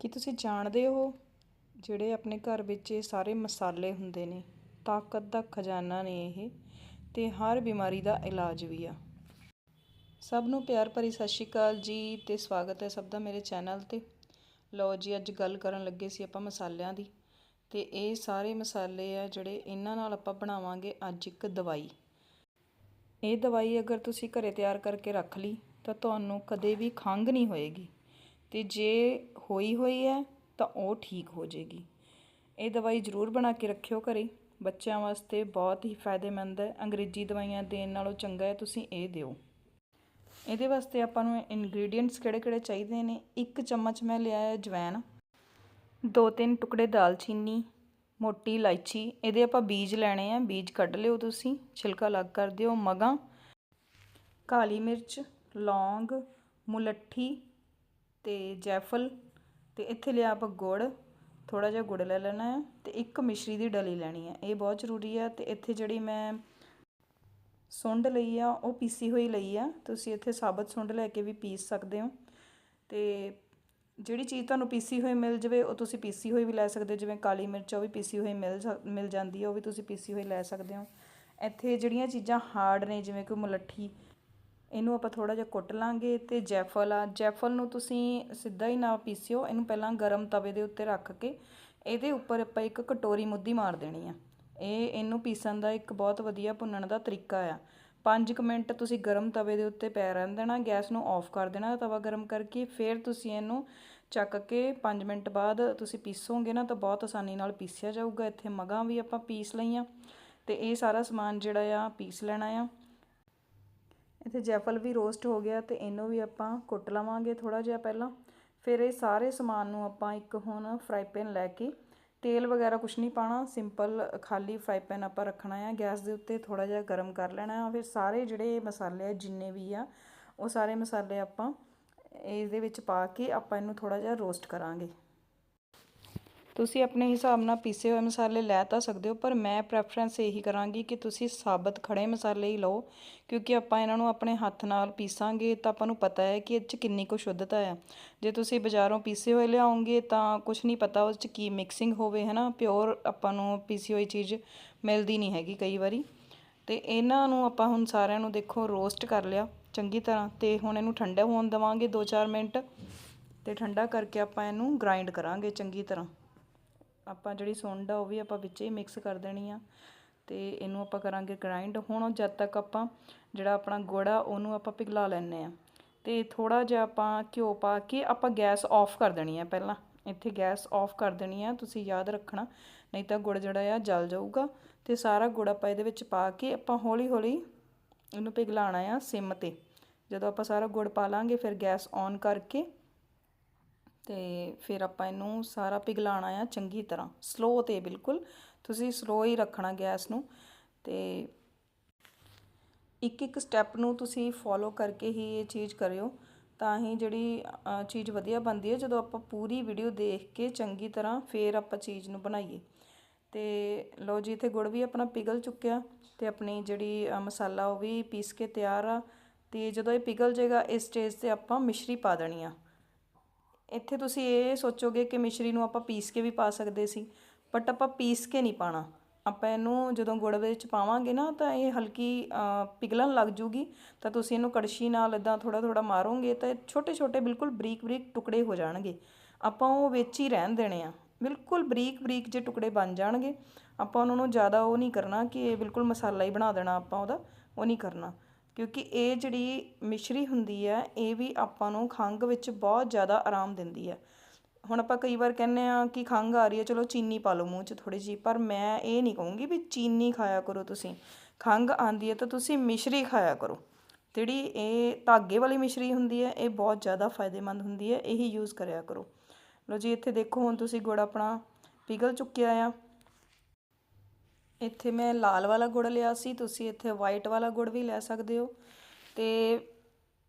ਕੀ ਤੁਸੀਂ ਜਾਣਦੇ ਹੋ ਜਿਹੜੇ ਆਪਣੇ ਘਰ ਵਿੱਚ ਇਹ ਸਾਰੇ ਮਸਾਲੇ ਹੁੰਦੇ ਨੇ? ਤਾਕਤ ਦਾ ਖਜ਼ਾਨਾ ਨੇ ਇਹ ਅਤੇ ਹਰ ਬਿਮਾਰੀ ਦਾ ਇਲਾਜ ਵੀ ਆ। ਸਭ ਨੂੰ ਪਿਆਰ ਭਰੀ ਸਤਿ ਸ਼੍ਰੀ ਅਕਾਲ ਜੀ ਅਤੇ ਸਵਾਗਤ ਹੈ ਸਭ ਦਾ ਮੇਰੇ ਚੈਨਲ ਤੇ। ਲਓ ਜੀ, ਅੱਜ ਗੱਲ ਕਰਨ ਲੱਗੇ ਸੀ ਆਪਾਂ ਮਸਾਲਿਆਂ ਦੀ ਤੇ ਇਹ ਸਾਰੇ ਮਸਾਲੇ ਆ ਜਿਹੜੇ ਇਹਨਾਂ ਨਾਲ ਆਪਾਂ ਬਣਾਵਾਂਗੇ ਅੱਜ ਇੱਕ ਦਵਾਈ। ਇਹ ਦਵਾਈ ਅਗਰ ਤੁਸੀਂ ਘਰੇ ਤਿਆਰ ਕਰਕੇ ਰੱਖ ਲਈ ਤਾਂ ਤੁਹਾਨੂੰ ਕਦੇ ਵੀ ਖੰਘ ਨਹੀਂ ਹੋਏਗੀ। ਤੇ ਜੇ ਹੋਈ ਹੋਈ ਹੈ ਤਾਂ ਉਹ ਠੀਕ ਹੋ ਜਾਏਗੀ। ਇਹ ਦਵਾਈ ਜ਼ਰੂਰ ਬਣਾ ਕੇ ਰੱਖਿਓ ਘਰੇ। ਬੱਚਿਆਂ ਵਾਸਤੇ ਬਹੁਤ ਹੀ ਫਾਇਦੇਮੰਦ ਹੈ। ਅੰਗਰੇਜ਼ੀ ਦਵਾਈਆਂ ਦੇਣ ਨਾਲੋਂ ਚੰਗਾ ਹੈ, ਤੁਸੀਂ ਇਹ ਦਿਓ। ਇਹਦੇ ਵਾਸਤੇ ਆਪਾਂ ਨੂੰ ਇਨਗਰੀਡੀਅੰਟਸ ਕਿਹੜੇ-ਕਿਹੜੇ ਚਾਹੀਦੇ ਨੇ? ਇੱਕ ਚਮਚ ਮੈਂ ਲਿਆ ਹੈ ਜਵੈਨ ਦੋ ਤਿੰਨ ਟੁਕੜੇ ਦਾਲਚੀਨੀ, ਮੋਟੀ ਇਲਾਇਚੀ। ਇਹਦੇ ਆਪਾਂ ਬੀਜ ਲੈਣੇ ਆ। ਬੀਜ ਕੱਢ ਲਿਓ ਤੁਸੀਂ। ਛਿਲਕਾ ਅਲੱਗ ਕਰ ਦਿਓ। ਮਗਾ ਕਾਲੀ ਮਿਰਚ, ਲੌਂਗ, ਮੁਲੱਠੀ ਅਤੇ ਜੈਫਲ ਅਤੇ ਇੱਥੇ ਲਿਆ ਆਪਾਂ ਗੁੜ, ਥੋੜ੍ਹਾ ਜਿਹਾ ਗੁੜ ਲੈ ਲੈਣਾ ਹੈ ਅਤੇ ਇੱਕ ਮਿਸ਼ਰੀ ਦੀ ਡਲੀ ਲੈਣੀ ਹੈ। ਇਹ ਬਹੁਤ ਜ਼ਰੂਰੀ ਹੈ ਅਤੇ ਇੱਥੇ ਜਿਹੜੀ ਮੈਂ ਸੁੰਡ ਲਈ ਆ, ਉਹ ਪੀਸੀ ਹੋਈ ਲਈ ਆ। ਤੁਸੀਂ ਇੱਥੇ ਸਾਬਤ ਸੁੰਡ ਲੈ ਕੇ ਵੀ ਪੀਸ ਸਕਦੇ ਹੋ ਅਤੇ ਜਿਹੜੀ ਚੀਜ਼ ਤੁਹਾਨੂੰ ਪੀਸੀ ਹੋਈ ਮਿਲ ਜਾਵੇ, ਉਹ ਤੁਸੀਂ ਪੀਸੀ ਹੋਈ ਵੀ ਲੈ ਸਕਦੇ ਹੋ। ਜਿਵੇਂ ਕਾਲੀ ਮਿਰਚ, ਉਹ ਵੀ ਪੀਸੀ ਹੋਈ ਮਿਲ ਮਿਲ ਜਾਂਦੀ ਹੈ, ਉਹ ਵੀ ਤੁਸੀਂ ਪੀਸੀ ਹੋਈ ਲੈ ਸਕਦੇ ਹੋ। ਇੱਥੇ ਜਿਹੜੀਆਂ ਚੀਜ਼ਾਂ ਹਾਰਡ ਨੇ, ਜਿਵੇਂ ਕਿ ਮੁਲੱਠੀ ਇਹਨੂੰ ਆਪਾਂ ਥੋੜਾ ਜਿਹਾ ਕੁੱਟ ਲਾਂਗੇ ਤੇ ਜੈਫਲ ਆ, ਜੈਫਲ ਨੂੰ ਤੁਸੀਂ ਸਿੱਧਾ ਹੀ ਨਾ ਪੀਸਿਓ, ਇਹਨੂੰ ਪਹਿਲਾਂ ਗਰਮ ਤਵੇ ਦੇ ਉੱਤੇ ਰੱਖ ਕੇ, ਇਹਦੇ ਉੱਪਰ ਆਪਾਂ ਇੱਕ ਕਟੋਰੀ ਮੁੱਦੀ ਮਾਰ ਦੇਣੀ ਆ। ਇਹ, ਇਹਨੂੰ ਪੀਸਣ ਦਾ ਇੱਕ ਬਹੁਤ ਵਧੀਆ ਭੁੰਨਣ ਦਾ ਤਰੀਕਾ ਆ। 5 ਮਿੰਟ ਤੁਸੀਂ ਗਰਮ ਤਵੇ ਦੇ ਉੱਤੇ ਪੈ ਰਹਿਣ ਦੇਣਾ, ਗੈਸ ਨੂੰ ਆਫ ਕਰ ਦੇਣਾ ਤਵਾ ਗਰਮ ਕਰਕੇ, ਫਿਰ ਤੁਸੀਂ ਇਹਨੂੰ ਚੱਕ ਕੇ 5 ਮਿੰਟ ਬਾਅਦ ਤੁਸੀਂ ਪੀਸੋਗੇ ਨਾ ਤਾਂ ਬਹੁਤ ਆਸਾਨੀ ਨਾਲ ਪੀਸਿਆ ਜਾਊਗਾ, ਇੱਥੇ ਮਗਾਂ ਵੀ ਆਪਾਂ ਪੀਸ ਲਈਆਂ। ਤੇ ਇਹ ਸਾਰਾ ਸਮਾਨ ਜਿਹੜਾ ਆ, ਪੀਸ ਲੈਣਾ ਆ। ਇੱਥੇ ਜੈਫਲ ਵੀ ਰੋਸਟ ਹੋ ਗਿਆ ਤੇ ਇਹਨੂੰ ਵੀ ਆਪਾਂ ਕੁੱਟ ਲਵਾਂਗੇ ਥੋੜਾ ਜਿਹਾ ਪਹਿਲਾਂ। ਫਿਰ ਇਹ ਸਾਰੇ ਸਮਾਨ ਨੂੰ ਆਪਾਂ ਇੱਕ ਹੁਣ ਫਰਾਈ ਪੈਨ ਲੈ ਕੇ ਤੇਲ ਵਗੈਰਾ ਕੁਛ ਨਹੀਂ ਪਾਣਾ ਸਿੰਪਲ ਖਾਲੀ ਫਰਾਈ ਪੈਨ ਆਪਾਂ ਰੱਖਣਾ ਆ। ਗੈਸ ਦੇ ਉੱਤੇ ਥੋੜਾ ਜਿਹਾ ਗਰਮ ਕਰ ਲੈਣਾ ਆ। ਫਿਰ ਸਾਰੇ ਜਿਹੜੇ ਮਸਾਲੇ ਆ, ਜਿੰਨੇ ਵੀ ਆ, ਉਹ ਸਾਰੇ ਮਸਾਲੇ ਆਪਾਂ ਇਹਦੇ ਵਿੱਚ ਪਾ ਕੇ ਆਪਾਂ ਇਹਨੂੰ ਥੋੜਾ ਜਿਹਾ ਰੋਸਟ ਕਰਾਂਗੇ। ਤੁਸੀਂ ਆਪਣੇ ਹਿਸਾਬ ਨਾਲ ਪੀਸੇ ਹੋਏ ਮਸਾਲੇ ਲੈ ਤਾਂ ਸਕਦੇ ਹੋ, ਪਰ ਮੈਂ ਪ੍ਰੈਫਰੈਂਸ ਇਹੀ ਕਰਾਂਗੀ ਕਿ ਤੁਸੀਂ ਸਾਬਤ ਖੜੇ ਮਸਾਲੇ ਹੀ ਲਓ, ਕਿਉਂਕਿ ਆਪਾਂ ਇਹਨਾਂ ਨੂੰ ਆਪਣੇ ਹੱਥ ਨਾਲ ਪੀਸਾਂਗੇ ਤਾਂ ਆਪਾਂ ਨੂੰ ਪਤਾ ਹੈ ਕਿ ਇਹ 'ਚ ਕਿੰਨੀ ਕੁ ਸ਼ੁੱਧਤਾ ਹੈ ਜੇ ਤੁਸੀਂ ਬਾਜ਼ਾਰੋਂ ਪੀਸੇ ਹੋਏ ਲਿਆਓਗੇ ਤਾਂ ਕੁਝ ਨਹੀਂ ਪਤਾ ਉਸ 'ਚ ਕੀ ਮਿਕਸਿੰਗ ਹੋਵੇ, ਹੈ ਨਾ? ਪਿਓਰ ਆਪਾਂ ਨੂੰ ਪੀਸੀ ਹੋਈ ਚੀਜ਼ ਮਿਲਦੀ ਨਹੀਂ ਹੈਗੀ ਕਈ ਵਾਰੀ। ਤੇ ਇਹਨਾਂ ਨੂੰ ਆਪਾਂ ਹੁਣ ਸਾਰਿਆਂ ਨੂੰ ਦੇਖੋ ਰੋਸਟ ਕਰ ਲਿਆ ਚੰਗੀ ਤਰ੍ਹਾਂ, ਤੇ ਹੁਣ ਇਹਨੂੰ ਠੰਡਾ ਹੋਣ ਦਵਾਂਗੇ 2-4 ਮਿੰਟ, ਤੇ ਠੰਡਾ ਕਰਕੇ ਆਪਾਂ ਇਹਨੂੰ ਗ੍ਰਾਈਂਡ ਕਰਾਂਗੇ ਚੰਗੀ ਤਰ੍ਹਾਂ। ਆਪਾਂ ਜਿਹੜੀ ਸੁੰਡ ਆ, ਉਹ ਵੀ ਆਪਾਂ ਵਿੱਚ ਹੀ ਮਿਕਸ ਕਰ ਦੇਣੀ ਆ। ਤੇ ਇਹਨੂੰ ਆਪਾਂ ਕਰਾਂਗੇ ਗ੍ਰਾਈਂਡ ਹੁਣ ਜਦ ਤੱਕ ਆਪਾਂ ਜਿਹੜਾ ਆਪਣਾ ਗੁੜ ਆ, ਉਹਨੂੰ ਆਪਾਂ ਪਿਘਲਾ ਲੈਣੇ ਆ। ਤੇ ਥੋੜਾ ਜਿਹਾ ਆਪਾਂ ਘਿਓ ਪਾ ਕੇ ਆਪਾਂ ਗੈਸ ਆਫ ਕਰ ਦੇਣੀ ਆ ਪਹਿਲਾਂ। ਇੱਥੇ ਗੈਸ ਆਫ ਕਰ ਦੇਣੀ ਆ, ਤੁਸੀਂ ਯਾਦ ਰੱਖਣਾ। ਨਹੀਂ ਤਾਂ ਗੁੜ ਜਿਹੜਾ ਆ, ਜਲ ਜਾਊਗਾ। ਤੇ ਸਾਰਾ ਗੁੜ ਆਪਾਂ ਇਹਦੇ ਵਿੱਚ ਪਾ ਕੇ ਆਪਾਂ ਹੌਲੀ ਹੌਲੀ ਇਹਨੂੰ ਪਿਘਲਾਣਾ ਆ ਸਿਮ ਤੇ। ਜਦੋਂ ਆਪਾਂ ਸਾਰਾ ਗੁੜ ਪਾ ਲਾਂਗੇ, ਫਿਰ ਗੈਸ ਔਨ ਕਰਕੇ ਤੇ ਫਿਰ ਆਪਾਂ ਇਹਨੂੰ ਸਾਰਾ ਪਿਘਲਾਣਾ ਆ ਚੰਗੀ ਤਰ੍ਹਾਂ ਸਲੋ ਤੇ ਬਿਲਕੁਲ। ਤੁਸੀਂ ਸਲੋ ਹੀ ਰੱਖਣਾ ਗੈਸ ਨੂੰ ਤੇ ਇੱਕ ਇੱਕ ਸਟੈਪ ਨੂੰ ਤੁਸੀਂ ਫੋਲੋ ਕਰਕੇ ਹੀ ਇਹ ਚੀਜ਼ ਕਰਿਓ। ਤਾਂ ਹੀ ਜਿਹੜੀ ਚੀਜ਼ ਵਧੀਆ ਬਣਦੀ ਹੈ, ਜਦੋਂ ਆਪਾਂ ਪੂਰੀ ਵੀਡੀਓ ਦੇਖ ਕੇ ਚੰਗੀ ਤਰ੍ਹਾਂ ਫੇਰ ਆਪਾਂ ਚੀਜ਼ ਨੂੰ ਬਣਾਈਏ। ਤੇ ਲੋ ਜੀ, ਇੱਥੇ ਗੁੜ ਵੀ ਆਪਣਾ ਪਿਘਲ ਚੁੱਕਿਆ ਤੇ ਆਪਣੀ ਜਿਹੜੀ ਮਸਾਲਾ ਉਹ ਵੀ ਪੀਸ ਕੇ ਤਿਆਰ ਆ ਤੇ ਜਦੋਂ ਇਹ ਪਿਘਲ ਜਾਏਗਾ, ਇਸ ਸਟੇਜ ਤੇ ਆਪਾਂ ਮਿਸ਼ਰੀ ਪਾ ਦੇਣੀ ਆ। ਇੱਥੇ ਤੁਸੀਂ ਇਹ ਸੋਚੋਗੇ ਕਿ ਮਿਸ਼ਰੀ ਨੂੰ ਆਪਾਂ ਪੀਸ ਕੇ ਵੀ ਪਾ ਸਕਦੇ ਸੀ ਬਟ ਆਪਾਂ ਪੀਸ ਕੇ ਨਹੀਂ ਪਾਣਾ। ਆਪਾਂ ਇਹਨੂੰ ਜਦੋਂ ਗੁੜ ਵਿੱਚ ਪਾਵਾਂਗੇ ਨਾ, ਤਾਂ ਇਹ ਹਲਕੀ ਪਿਘਲਣ ਲੱਗ ਜੂਗੀ। ਤਾਂ ਤੁਸੀਂ ਇਹਨੂੰ ਕੜਛੀ ਨਾਲ ਇਦਾਂ ਥੋੜਾ ਥੋੜਾ ਮਾਰੋਗੇ ਤਾਂ ਛੋਟੇ ਛੋਟੇ ਬਿਲਕੁਲ ਬਰੀਕ ਬਰੀਕ ਟੁਕੜੇ ਹੋ ਜਾਣਗੇ। ਆਪਾਂ ਉਹ ਵਿੱਚ ਹੀ ਰਹਿਣ ਦੇਣੇ ਆ। ਬਿਲਕੁਲ ਬਰੀਕ ਬਰੀਕ ਜੇ ਟੁਕੜੇ ਬਣ ਜਾਣਗੇ, ਆਪਾਂ ਉਹਨਾਂ ਨੂੰ ਜ਼ਿਆਦਾ ਉਹ ਨਹੀਂ ਕਰਨਾ ਕਿ ਇਹ ਬਿਲਕੁਲ ਮਸਾਲਾ ਹੀ ਬਣਾ ਦੇਣਾ ਆਪਾਂ ਉਹਦਾ, ਉਹ ਨਹੀਂ ਕਰਨਾ। ਕਿਉਂਕਿ ਇਹ ਜਿਹੜੀ ਮਿਸ਼ਰੀ ਹੁੰਦੀ ਹੈ, ਇਹ ਵੀ ਆਪਾਂ ਨੂੰ ਖੰਘ ਵਿੱਚ ਬਹੁਤ ਜ਼ਿਆਦਾ ਆਰਾਮ ਦਿੰਦੀ ਹੈ। ਹੁਣ ਆਪਾਂ ਕਈ ਵਾਰ ਕਹਿੰਦੇ ਆ ਕਿ ਖੰਘ ਆ ਰਹੀ ਹੈ, ਚਲੋ ਚੀਨੀ ਪਾ ਲਓ ਮੂੰਹ 'ਚ ਥੋੜੀ ਜੀ ਪਰ ਮੈਂ ਇਹ ਨਹੀਂ ਕਹੂੰਗੀ ਵੀ ਚੀਨੀ ਖਾਇਆ ਕਰੋ ਤੁਸੀਂ। ਖੰਘ ਆਂਦੀ ਹੈ ਤਾਂ ਤੁਸੀਂ ਮਿਸ਼ਰੀ ਖਾਇਆ ਕਰੋ। ਜਿਹੜੀ ਇਹ ਧਾਗੇ ਵਾਲੀ ਮਿਸ਼ਰੀ ਹੁੰਦੀ ਹੈ, ਇਹ ਬਹੁਤ ਜ਼ਿਆਦਾ ਫਾਇਦੇਮੰਦ ਹੁੰਦੀ ਹੈ, ਇਹੀ ਯੂਜ਼ ਕਰਿਆ ਕਰੋ। ਲੋ ਜੀ, ਇੱਥੇ ਦੇਖੋ ਹੁਣ ਤੁਸੀਂ ਗੁੜ ਆਪਣਾ ਪਿਘਲ ਚੁੱਕਿਆ ਆ। ਇੱਥੇ ਮੈਂ ਲਾਲ ਵਾਲਾ ਗੁੜ ਲਿਆ ਸੀ, ਤੁਸੀਂ ਇੱਥੇ ਵਾਈਟ ਵਾਲਾ ਗੁੜ ਵੀ ਲੈ ਸਕਦੇ ਹੋ। ਅਤੇ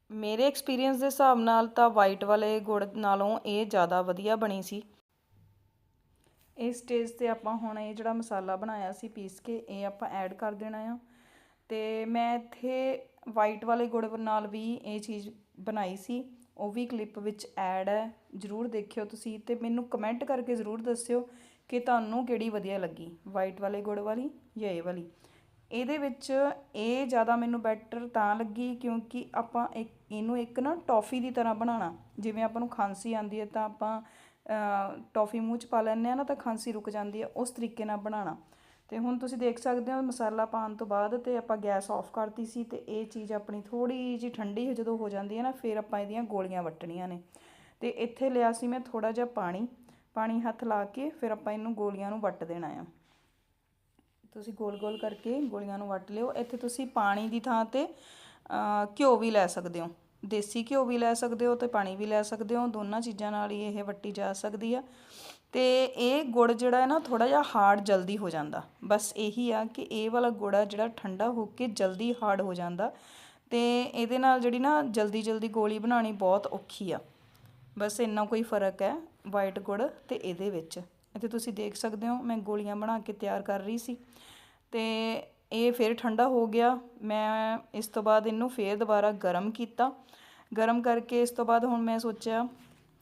ਮੇਰੇ ਐਕਸਪੀਰੀਅੰਸ ਦੇ ਹਿਸਾਬ ਨਾਲ ਤਾਂ ਵਾਈਟ ਵਾਲੇ ਗੁੜ ਨਾਲੋਂ ਇਹ ਜ਼ਿਆਦਾ ਵਧੀਆ ਬਣੀ ਸੀ। ਇਸ ਸਟੇਜ ਤੇ ਆਪਾਂ ਹੁਣ ਇਹ ਜਿਹੜਾ ਮਸਾਲਾ ਬਣਾਇਆ ਸੀ ਪੀਸ ਕੇ, ਇਹ ਆਪਾਂ ਐਡ ਕਰ ਦੇਣਾ ਆ। ਤੇ ਮੈਂ ਇੱਥੇ ਵਾਈਟ ਵਾਲੇ ਗੁੜ ਨਾਲ ਵੀ ਇਹ ਚੀਜ਼ ਬਣਾਈ ਸੀ। ਉਹ ਵੀ ਕਲਿੱਪ ਵਿੱਚ ਐਡ ਹੈ, ਜ਼ਰੂਰ ਦੇਖਿਓ ਤੁਸੀਂ ਤੇ ਮੈਨੂੰ ਕਮੈਂਟ ਕਰਕੇ ਜ਼ਰੂਰ ਦੱਸਿਓ ਕਿ ਤੁਹਾਨੂੰ ਕਿਹੜੀ ਵਧੀਆ ਲੱਗੀ? ਵਾਈਟ ਵਾਲੇ, ਗੁੜ ਵਾਲੀ ਜਾਂ ਇਹ ਵਾਲੀ? ਇਹਦੇ ਵਿੱਚ ਇਹ ਜ਼ਿਆਦਾ ਮੈਨੂੰ ਬੈਟਰ ਤਾਂ ਲੱਗੀ ਕਿਉਂਕਿ ਆਪਾਂ ਇੱਕ, ਇਹਨੂੰ ਇੱਕ ਨਾ ਟੌਫੀ ਦੀ ਤਰ੍ਹਾਂ ਬਣਾਉਣਾ। ਜਿਵੇਂ ਆਪਾਂ ਨੂੰ ਖਾਂਸੀ ਆਉਂਦੀ ਹੈ ਤਾਂ ਆਪਾਂ ਟੌਫੀ ਮੂੰਹ 'ਚ ਪਾ ਲੈਂਦੇ ਆ ਨਾ ਤਾਂ ਖਾਂਸੀ ਰੁਕ ਜਾਂਦੀ ਹੈ, ਉਸ ਤਰੀਕੇ ਨਾਲ ਬਣਾਉਣਾ। ਤੇ ਹੁਣ ਤੁਸੀਂ ਦੇਖ ਸਕਦੇ ਹੋ ਮਸਾਲਾ ਪਾਉਣ ਤੋਂ ਬਾਅਦ ਤੇ ਆਪਾਂ ਗੈਸ ਆਫ ਕਰਤੀ ਸੀ ਤੇ ਇਹ ਚੀਜ਼ ਆਪਣੀ ਥੋੜੀ ਜਿਹੀ ਠੰਡੀ ਜਦੋਂ ਹੋ ਜਾਂਦੀ ਹੈ ਨਾ, ਫਿਰ ਆਪਾਂ ਇਹਦੀਆਂ ਗੋਲੀਆਂ ਵੱਟਣੀਆਂ ਨੇ। ਤੇ ਇੱਥੇ ਲਿਆ ਸੀ ਮੈਂ ਥੋੜਾ ਜਿਹਾ ਪਾਣੀ। ਪਾਣੀ ਹੱਥ ਲਾ ਕੇ ਫਿਰ ਆਪਾਂ ਇਹਨੂੰ ਗੋਲੀਆਂ ਨੂੰ ਵੱਟ ਦੇਣਾ ਆ। ਤੁਸੀਂ ਗੋਲ-ਗੋਲ ਕਰਕੇ ਗੋਲੀਆਂ ਨੂੰ ਵੱਟ ਲਿਓ। ਇੱਥੇ ਤੁਸੀਂ ਪਾਣੀ ਦੀ ਥਾਂ ਤੇ ਘਿਓ ਵੀ ਲੈ ਸਕਦੇ ਹੋ। ਦੇਸੀ ਘਿਓ ਵੀ ਲੈ ਸਕਦੇ ਹੋ ਤੇ ਪਾਣੀ ਵੀ ਲੈ ਸਕਦੇ ਹੋ। ਦੋਨਾਂ ਚੀਜ਼ਾਂ ਨਾਲ ਹੀ ਇਹ ਵੱਟੀ ਜਾ ਸਕਦੀ ਆ। ਤੇ ਇਹ ਗੁੜ ਜਿਹੜਾ ਹੈ ਨਾ ਥੋੜਾ ਜਿਹਾ ਹਾਰਡ ਜਲਦੀ ਹੋ ਜਾਂਦਾ। ਬਸ ਇਹੀ ਆ ਕਿ ਇਹ ਵਾਲਾ ਗੁੜ ਆ ਜਿਹੜਾ ਠੰਡਾ ਹੋ ਕੇ ਜਲਦੀ ਹਾਰਡ ਹੋ ਜਾਂਦਾ। ਤੇ ਇਹਦੇ ਨਾਲ ਜਿਹੜੀ ਨਾ ਜਲਦੀ ਜਲਦੀ ਗੋਲੀ ਬਣਾਉਣੀ ਬਹੁਤ ਔਖੀ ਆ। ਬਸ ਇੰਨਾ ਕੋਈ ਫ਼ਰਕ ਹੈ। ਵਾਈਟ ਗੁੜ ਅਤੇ ਇਹਦੇ ਵਿੱਚ। ਅਤੇ ਤੁਸੀਂ ਦੇਖ ਸਕਦੇ ਹੋ, ਮੈਂ ਗੋਲੀਆਂ ਬਣਾ ਕੇ ਤਿਆਰ ਕਰ ਰਹੀ ਸੀ। ਅਤੇ ਇਹ ਫਿਰ ਠੰਡਾ ਹੋ ਗਿਆ। ਮੈਂ ਇਸ ਤੋਂ ਬਾਅਦ ਇਹਨੂੰ ਫਿਰ ਦੁਬਾਰਾ ਗਰਮ ਕੀਤਾ। ਗਰਮ ਕਰਕੇ ਇਸ ਤੋਂ ਬਾਅਦ ਹੁਣ ਮੈਂ ਸੋਚਿਆ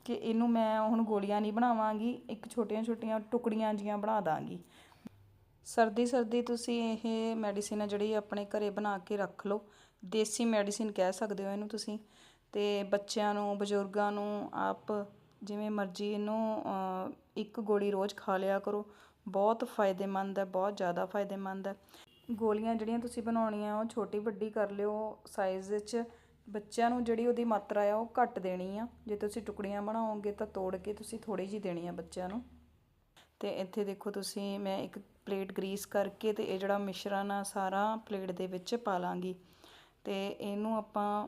ਕਿ ਇਹਨੂੰ ਮੈਂ ਹੁਣ ਗੋਲੀਆਂ ਨਹੀਂ ਬਣਾਵਾਂਗੀ, ਇੱਕ ਛੋਟੀਆਂ ਛੋਟੀਆਂ ਟੁਕੜੀਆਂ ਜੀਆਂ ਬਣਾ ਦਾਂਗੀ। ਸਰਦੀ ਸਰਦੀ ਤੁਸੀਂ ਇਹ ਮੈਡੀਸਿਨ ਆ ਜਿਹੜੀ ਆਪਣੇ ਘਰੇ ਬਣਾ ਕੇ ਰੱਖ ਲਓ। ਦੇਸੀ ਮੈਡੀਸਿਨ ਕਹਿ ਸਕਦੇ ਹੋ ਇਹਨੂੰ ਤੁਸੀਂ। ਤੇ ਬੱਚਿਆਂ ਨੂੰ, ਬਜ਼ੁਰਗਾਂ ਨੂੰ ਆਪ ਜਿਵੇਂ ਮਰਜ਼ੀ ਇਹਨੂੰ ਇੱਕ ਗੋਲੀ ਰੋਜ਼ ਖਾ ਲਿਆ ਕਰੋ। ਬਹੁਤ ਫਾਇਦੇਮੰਦ ਹੈ, ਬਹੁਤ ਜ਼ਿਆਦਾ ਫਾਇਦੇਮੰਦ ਹੈ। ਗੋਲੀਆਂ ਜਿਹੜੀਆਂ ਤੁਸੀਂ ਬਣਾਉਣੀਆਂ, ਉਹ ਛੋਟੀ ਵੱਡੀ ਕਰ ਲਿਓ ਸਾਈਜ਼ ਵਿੱਚ। ਬੱਚਿਆਂ ਨੂੰ ਜਿਹੜੀ ਉਹਦੀ ਮਾਤਰਾ ਆ, ਉਹ ਘੱਟ ਦੇਣੀ ਆ। ਜੇ ਤੁਸੀਂ ਟੁਕੜੀਆਂ ਬਣਾਓਗੇ ਤਾਂ ਤੋੜ ਕੇ ਤੁਸੀਂ ਥੋੜੀ ਜੀ ਦੇਣੀ ਆ ਬੱਚਿਆਂ ਨੂੰ। ਤੇ ਇੱਥੇ ਦੇਖੋ ਤੁਸੀਂ, ਮੈਂ ਇੱਕ ਪਲੇਟ ਗਰੀਸ ਕਰਕੇ ਤੇ ਇਹ ਜਿਹੜਾ ਮਿਸ਼ਰਣ ਆ, ਸਾਰਾ ਪਲੇਟ ਦੇ ਵਿੱਚ ਪਾ ਲਾਂਗੀ। ਤੇ ਇਹਨੂੰ ਆਪਾਂ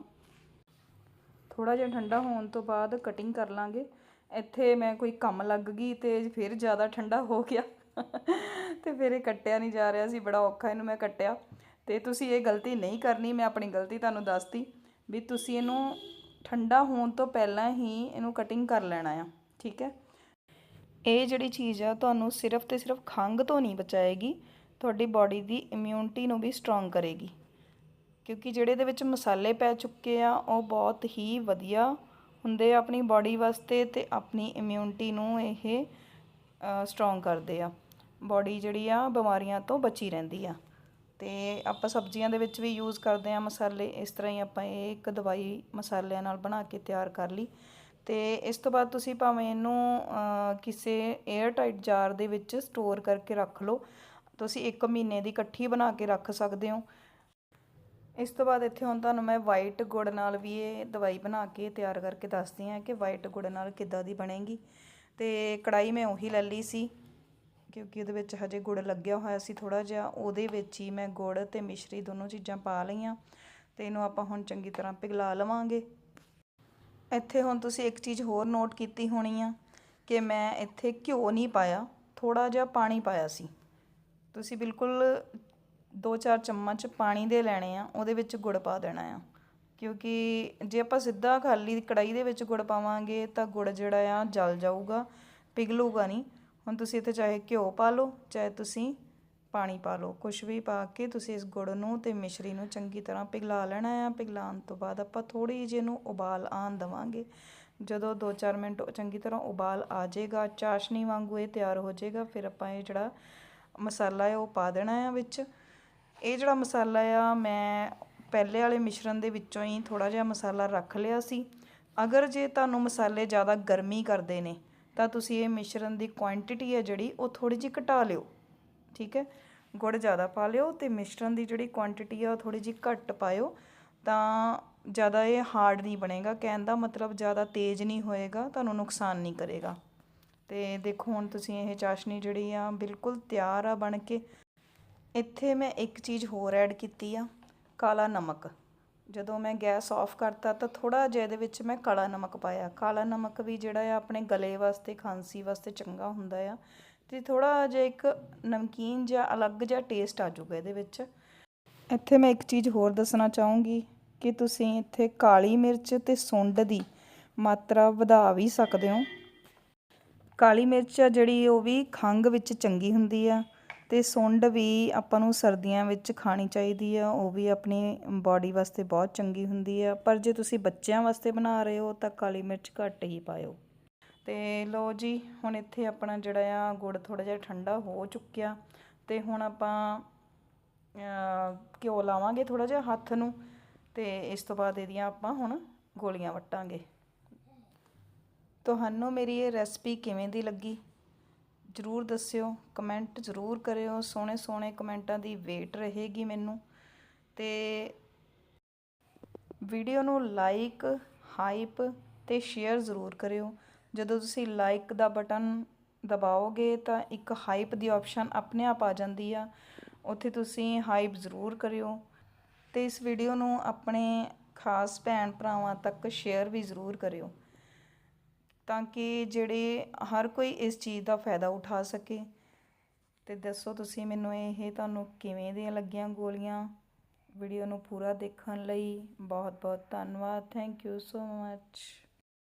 ਥੋੜਾ ਜਿਹਾ ਠੰਡਾ ਹੋਣ ਤੋਂ ਬਾਅਦ ਕਟਿੰਗ ਕਰ ਲਾਂਗੇ। ਇੱਥੇ ਮੈਂ ਕੋਈ ਕੰਮ ਲੱਗ ਗਈ ਅਤੇ ਫਿਰ ਜ਼ਿਆਦਾ ਠੰਡਾ ਹੋ ਗਿਆ। ਅਤੇ ਫਿਰ ਇਹ ਕੱਟਿਆ ਨਹੀਂ ਜਾ ਰਿਹਾ ਸੀ, ਬੜਾ ਔਖਾ ਇਹਨੂੰ ਮੈਂ ਕੱਟਿਆ। ਅਤੇ ਤੁਸੀਂ ਇਹ ਗਲਤੀ ਨਹੀਂ ਕਰਨੀ, ਮੈਂ ਆਪਣੀ ਗਲਤੀ ਤੁਹਾਨੂੰ ਦੱਸਤੀ ਵੀ ਤੁਸੀਂ ਇਹਨੂੰ ਠੰਡਾ ਹੋਣ ਤੋਂ ਪਹਿਲਾਂ ਹੀ ਇਹਨੂੰ ਕਟਿੰਗ ਕਰ ਲੈਣਾ ਆ, ਠੀਕ ਹੈ? ਇਹ ਜਿਹੜੀ ਚੀਜ਼ ਆ ਤੁਹਾਨੂੰ ਸਿਰਫ ਤੇ ਸਿਰਫ ਖੰਘ ਤੋਂ ਨਹੀਂ ਬਚਾਏਗੀ, ਤੁਹਾਡੀ ਬਾਡੀ ਦੀ ਇਮਿਊਨਿਟੀ ਨੂੰ ਵੀ ਸਟਰੋਂਗ ਕਰੇਗੀ। ਕਿਉਂਕਿ ਜਿਹੜੇ ਦੇ ਵਿੱਚ ਮਸਾਲੇ ਪੈ ਚੁੱਕੇ ਆ, ਉਹ ਬਹੁਤ ਹੀ ਵਧੀਆ ਹੁੰਦੇ ਆ ਆਪਣੀ ਬਾਡੀ ਵਾਸਤੇ ਤੇ ਆਪਣੀ ਇਮਿਊਨਿਟੀ ਨੂੰ ਇਹ ਸਟਰੋਂਗ ਕਰਦੇ ਆ। ਬਾਡੀ ਜਿਹੜੀ ਆ ਬਿਮਾਰੀਆਂ ਤੋਂ ਬਚੀ ਰਹਿੰਦੀ ਆ। ਤੇ ਆਪਾਂ ਸਬਜ਼ੀਆਂ ਦੇ ਵਿੱਚ ਵੀ ਯੂਜ਼ ਕਰਦੇ ਆ ਮਸਾਲੇ, ਇਸ ਤਰ੍ਹਾਂ ਹੀ ਆਪਾਂ ਇਹ ਇੱਕ ਦਵਾਈ ਮਸਾਲਿਆਂ ਨਾਲ ਬਣਾ ਕੇ ਤਿਆਰ ਕਰ ਲਈ। ਤੇ ਇਸ ਤੋਂ ਬਾਅਦ ਤੁਸੀਂ ਭਾਵੇਂ ਇਹਨੂੰ ਕਿਸੇ 에ਅਰ ਟਾਈਟ ਜਾਰ ਦੇ ਵਿੱਚ ਸਟੋਰ ਕਰਕੇ ਰੱਖ ਲਓ। ਤੁਸੀਂ 1 ਮਹੀਨੇ ਦੀ ਇਕੱਠੀ ਬਣਾ ਕੇ ਰੱਖ ਸਕਦੇ ਹੋ। ਇਸ ਤੋਂ ਬਾਅਦ ਇੱਥੇ ਹੁਣ ਤੁਹਾਨੂੰ ਮੈਂ ਵਾਈਟ ਗੁੜ ਨਾਲ ਵੀ ਇਹ ਦਵਾਈ ਬਣਾ ਕੇ ਤਿਆਰ ਕਰਕੇ ਦੱਸਦੀ ਹਾਂ ਕਿ ਵਾਈਟ ਗੁੜ ਨਾਲ ਕਿੱਦਾਂ ਦੀ ਬਣੇਗੀ। ਤੇ ਕੜਾਈ ਮੈਂ ਉਹੀ ਲੈ ਲਈ ਸੀ, ਕਿਉਂਕਿ ਉਹਦੇ ਵਿੱਚ ਹਜੇ ਗੁੜ ਲੱਗਿਆ ਹੋਇਆ ਸੀ ਥੋੜਾ ਜਿਹਾ, ਉਹਦੇ ਵਿੱਚ ਹੀ ਮੈਂ ਗੁੜ ਤੇ ਮਿਸ਼ਰੀ ਦੋਨੋਂ ਚੀਜ਼ਾਂ ਪਾ ਲਈਆਂ ਤੇ ਇਹਨੂੰ ਆਪਾਂ ਹੁਣ ਚੰਗੀ ਤਰ੍ਹਾਂ ਪਿਘਲਾ ਲਵਾਂਗੇ। ਇੱਥੇ ਹੁਣ ਤੁਸੀਂ ਇੱਕ ਚੀਜ਼ ਹੋਰ ਨੋਟ ਕੀਤੀ ਹੋਣੀ ਆ ਕਿ ਮੈਂ ਇੱਥੇ ਘਿਓ ਨਹੀਂ ਪਾਇਆ ਥੋੜਾ ਜਿਹਾ ਪਾਣੀ ਪਾਇਆ ਸੀ। ਤੁਸੀਂ ਬਿਲਕੁਲ 2-4 ਚਮਚ ਪਾਣੀ ਦੇ ਲੈਣੇ ਆ, ਉਹਦੇ ਵਿੱਚ ਗੁੜ ਪਾ ਦੇਣਾ ਆ। ਕਿਉਂਕਿ ਜੇ ਆਪਾਂ ਸਿੱਧਾ ਖਾਲੀ ਕੜਾਈ ਦੇ ਵਿੱਚ ਗੁੜ ਪਾਵਾਂਗੇ, ਤਾਂ ਗੁੜ ਜਿਹੜਾ ਆ ਜਲ ਜਾਊਗਾ, ਪਿਘਲੂਗਾ ਨਹੀਂ। ਹੁਣ ਤੁਸੀਂ ਇੱਥੇ ਚਾਹੇ ਘਿਓ ਪਾ ਲਓ, ਚਾਹੇ ਤੁਸੀਂ ਪਾਣੀ ਪਾ ਲਓ ਕੁਝ ਵੀ ਪਾ ਕੇ ਤੁਸੀਂ ਇਸ ਗੁੜ ਨੂੰ ਤੇ ਮਿਸ਼ਰੀ ਨੂੰ ਚੰਗੀ ਤਰ੍ਹਾਂ ਪਿਘਲਾ ਲੈਣਾ ਆ। ਪਿਘਲਾਉਣ ਤੋਂ ਬਾਅਦ ਆਪਾਂ ਥੋੜੀ ਜਿਹੀ ਨੂੰ ਉਬਾਲ ਆਣ ਦਵਾਂਗੇ। ਜਦੋਂ 2-4 ਮਿੰਟ ਚੰਗੀ ਤਰ੍ਹਾਂ ਉਬਾਲ ਆ ਜਾਏਗਾ, ਚਾਸ਼ਨੀ ਵਾਂਗੂ ਇਹ ਤਿਆਰ ਹੋ ਜਾਏਗਾ, ਫਿਰ ਆਪਾਂ ਇਹ ਜਿਹੜਾ ਮਸਾਲਾ ਹੈ ਉਹ ਪਾ ਦੇਣਾ ਆ ਵਿੱਚ। ਇਹ ਜਿਹੜਾ ਮਸਾਲਾ ਆ, ਮੈਂ ਪਹਿਲੇ ਵਾਲੇ ਮਿਸ਼ਰਣ ਦੇ ਵਿੱਚੋਂ ਹੀ ਥੋੜਾ ਜਿਹਾ ਮਸਾਲਾ ਰੱਖ ਲਿਆ ਸੀ। ਅਗਰ ਜੇ ਤੁਹਾਨੂੰ ਮਸਾਲੇ ਜ਼ਿਆਦਾ ਗਰਮੀ ਕਰਦੇ ਨੇ, ਤਾਂ ਤੁਸੀਂ ਇਹ ਮਿਸ਼ਰਣ ਦੀ ਕੁਆਂਟੀਟੀ ਹੈ ਜਿਹੜੀ, ਉਹ ਥੋੜੀ ਜਿਹੀ ਘਟਾ ਲਿਓ। ਠੀਕ ਹੈ? ਗੁੜ ਜ਼ਿਆਦਾ ਪਾ ਲਿਓ ਤੇ ਮਿਸ਼ਰਣ ਦੀ ਜਿਹੜੀ ਕੁਆਂਟੀਟੀ ਆ, ਉਹ ਥੋੜੀ ਜਿਹੀ ਘੱਟ ਪਾਇਓ। ਤਾਂ ਜ਼ਿਆਦਾ ਇਹ ਹਾਰਡ ਨਹੀਂ ਬਣੇਗਾ। ਕਹਿਣ ਦਾ ਮਤਲਬ ਜ਼ਿਆਦਾ ਤੇਜ਼ ਨਹੀਂ ਹੋਏਗਾ, ਤੁਹਾਨੂੰ ਨੁਕਸਾਨ ਨਹੀਂ ਕਰੇਗਾ। ਤੇ ਦੇਖੋ, ਹੁਣ ਤੁਸੀਂ ਇਹ ਚਾਸ਼ਨੀ ਜਿਹੜੀ ਆ, ਬਿਲਕੁਲ ਤਿਆਰ ਆ ਬਣ ਕੇ। ਇੱਥੇ ਮੈਂ ਇੱਕ ਚੀਜ਼ ਹੋਰ ਐਡ ਕੀਤੀ ਆ, ਕਾਲਾ ਨਮਕ। ਜਦੋਂ ਮੈਂ ਗੈਸ ਆਫ ਕਰਤਾ ਤਾਂ ਥੋੜਾ ਜਿਹਾ ਇਹਦੇ ਵਿੱਚ ਮੈਂ ਕਾਲਾ ਨਮਕ ਪਾਇਆ। ਕਾਲਾ ਨਮਕ ਵੀ ਜਿਹੜਾ ਆ ਆਪਣੇ ਗਲੇ ਵਾਸਤੇ, ਖਾਂਸੀ ਵਾਸਤੇ ਚੰਗਾ ਹੁੰਦਾ ਆ ਤੇ ਥੋੜਾ ਜਿਹਾ ਇੱਕ ਨਮਕੀਨ ਜਿਹਾ ਅਲੱਗ ਜਿਹਾ ਟੇਸਟ ਆ ਜਾਊਗਾ ਇਹਦੇ ਵਿੱਚ। ਇੱਥੇ ਮੈਂ ਇੱਕ ਚੀਜ਼ ਹੋਰ ਦੱਸਣਾ ਚਾਹੂੰਗੀ ਕਿ ਤੁਸੀਂ ਇੱਥੇ ਕਾਲੀ ਮਿਰਚ ਤੇ ਸੁੰਡ ਦੀ ਮਾਤਰਾ ਵਧਾ ਵੀ ਸਕਦੇ ਹੋ। ਕਾਲੀ ਮਿਰਚ ਆ ਜਿਹੜੀ ਉਹ ਵੀ ਖੰਘ ਵਿੱਚ ਚੰਗੀ ਹੁੰਦੀ ਆ। ਤੇ ਸੁੰਡ ਵੀ ਆਪਾਂ ਨੂੰ ਸਰਦੀਆਂ ਵਿੱਚ ਖਾਣੀ ਚਾਹੀਦੀ ਆ, ਉਹ ਵੀ ਆਪਣੀ ਬਾਡੀ ਵਾਸਤੇ ਬਹੁਤ ਚੰਗੀ ਹੁੰਦੀ ਆ। ਪਰ ਜੇ ਤੁਸੀਂ ਬੱਚਿਆਂ ਵਾਸਤੇ ਬਣਾ ਰਹੇ ਹੋ, ਤਾਂ ਕਾਲੀ ਮਿਰਚ ਘੱਟ ਹੀ ਪਾਇਓ। ਤੇ ਲੋ ਜੀ, ਹੁਣ ਇੱਥੇ ਆਪਣਾ ਜਿਹੜਾ ਆ, ਗੁੜ ਥੋੜਾ ਜਿਹਾ ਠੰਡਾ ਹੋ ਚੁੱਕਿਆ। ਤੇ ਹੁਣ ਆਪਾਂ ਘਿਓ ਲਾਵਾਂਗੇ ਥੋੜਾ ਜਿਹਾ ਹੱਥ ਨੂੰ। ਤੇ ਇਸ ਤੋਂ ਬਾਅਦ ਇਹਦੀਆਂ ਆਪਾਂ ਹੁਣ ਗੋਲੀਆਂ ਵੱਟਾਂਗੇ। ਤੁਹਾਨੂੰ ਮੇਰੀ ਇਹ ਰੈਸਪੀ ਕਿਵੇਂ ਦੀ ਲੱਗੀ? ਜਰੂਰ ਦੱਸਿਓ ਕਮੈਂਟ ਜਰੂਰ ਕਰਿਓ, ਸੋਹਣੇ ਸੋਹਣੇ ਕਮੈਂਟਾਂ ਦੀ ਵੇਟ ਰਹੇਗੀ ਮੈਨੂੰ। ਤੇ ਵੀਡੀਓ ਨੂੰ ਲਾਈਕ ਹਾਈਪ ਤੇ ਸ਼ੇਅਰ ਜ਼ਰੂਰ ਕਰਿਓ। ਜਦੋਂ ਤੁਸੀਂ ਲਾਈਕ ਦਾ ਬਟਨ ਦਬਾਓਗੇ ਤਾਂ ਇੱਕ ਹਾਈਪ ਦੀ ਆਪਸ਼ਨ ਆਪਣੇ ਆਪ ਆ ਜਾਂਦੀ ਆ। ਉੱਥੇ ਤੁਸੀਂ ਹਾਈਪ ਜ਼ਰੂਰ ਕਰਿਓ। ਤੇ ਇਸ ਵੀਡੀਓ ਨੂੰ ਆਪਣੇ ਖਾਸ ਭੈਣ ਭਰਾਵਾਂ ਤੱਕ ਸ਼ੇਅਰ ਵੀ ਜ਼ਰੂਰ ਕਰਿਓ। ਤਾਂ ਕਿ ਜਿਹੜੇ ਹਰ ਕੋਈ ਇਸ ਚੀਜ਼ ਦਾ ਫਾਇਦਾ ਉਠਾ ਸਕੇ। ਤੇ ਦੱਸੋ ਤੁਸੀਂ ਮੈਨੂੰ ਇਹ ਤੁਹਾਨੂੰ ਕਿਵੇਂ ਦੀਆਂ ਲੱਗੀਆਂ ਗੋਲੀਆਂ? ਵੀਡੀਓ ਨੂੰ ਪੂਰਾ ਦੇਖਣ ਲਈ ਬਹੁਤ ਬਹੁਤ ਧੰਨਵਾਦ। Thank you so much